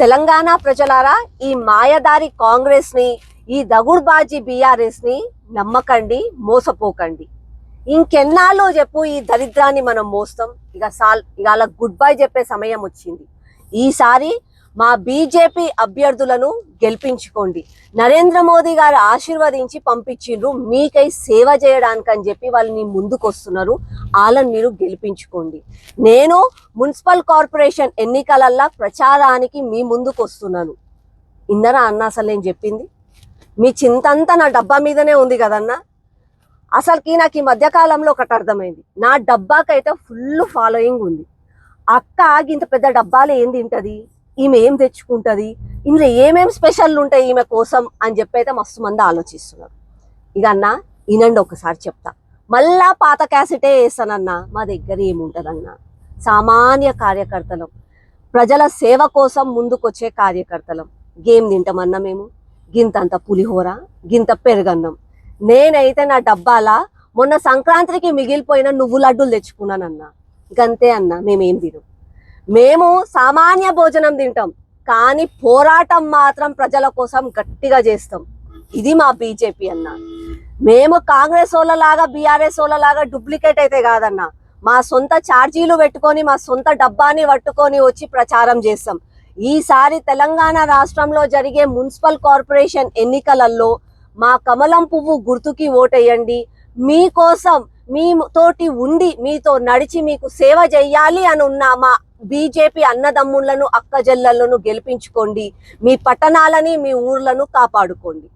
తెలంగాణ ప్రజలారా ఈ మాయదారి కాంగ్రెస్ని ఈ దగుడుబాజీ బీఆర్ఎస్ని నమ్మకండి మోసపోకండి. ఇంకెన్నాళ్ళు చెప్పు ఈ దరిద్రాన్ని మనం మోస్తాం. ఇక సాల్ ఇక అలా గుడ్ బై చెప్పే సమయం వచ్చింది. ఈసారి మా బీజేపీ అభ్యర్థులను గెలిపించుకోండి. నరేంద్ర మోదీ గారు ఆశీర్వదించి పంపించిండ్రు మీకై సేవ చేయడానికని చెప్పి వాళ్ళని ముందుకు వస్తున్నారు వాళ్ళని మీరు గెలిపించుకోండి. నేను మున్సిపల్ కార్పొరేషన్ ఎన్నికలల్లా ప్రచారానికి మీ ముందుకు వస్తున్నాను. ఇందరా అన్న అసలు నేను చెప్పింది? మీ చింతంతా నా డబ్బా మీదనే ఉంది కదన్నా? అసలుకి నాకు ఈ మధ్యకాలంలో ఒకటి అర్థమైంది. నా డబ్బాకైతే ఫుల్ ఫాలోయింగ్ ఉంది. అక్క ఇంత పెద్ద డబ్బాలు ఏం తింటది? ఈమె ఏం తెచ్చుకుంటుంది? ఇందులో ఏమేం స్పెషల్ ఉంటాయి ఈమె కోసం అని చెప్పి అయితే మస్తు మంది ఆలోచిస్తున్నారు. ఇక అన్న వినండి ఒకసారి చెప్తా. మళ్ళా పాత క్యాసెటే వేస్తానన్నా. మా దగ్గర ఏముంటదన్నా? సామాన్య కార్యకర్తలం. ప్రజల సేవ కోసం ముందుకొచ్చే కార్యకర్తలం. గేమ్ తింటామన్నా మేము. గింతంత పులిహోర గింత పెరుగన్నం. నేనైతే నా డబ్బాలా మొన్న సంక్రాంతికి మిగిలిపోయిన నువ్వు లడ్డూలు తెచ్చుకున్నానన్నా. గంతే అన్న మేమేం తినం. మేము సామాన్య భోజనం తింటాం కానీ పోరాటం మాత్రం ప్రజల కోసం గట్టిగా చేస్తాం. ఇది మా బీజేపీ అన్న. మేము కాంగ్రెస్ వాళ్ళలాగా బీఆర్ఎస్ వాళ్ళలాగా డూప్లికేట్ అయితే కాదన్న. మా సొంత ఛార్జీలు పెట్టుకొని మా సొంత డబ్బాని పట్టుకొని వచ్చి ప్రచారం చేస్తాం. ఈసారి తెలంగాణ రాష్ట్రంలో జరిగే మున్సిపల్ కార్పొరేషన్ ఎన్నికలలో మా కమలం పువ్వు గుర్తుకి ఓటేయండి. మీకోసం మీ తోటి ఉండి మీతో నడిచి మీకు సేవ చెయ్యాలి అని ఉన్న మా బీజేపీ అన్నదమ్ములను అక్కజెల్లలను గెలిపించుకోండి. మీ పట్టణాలని మీ ఊర్లను కాపాడుకోండి.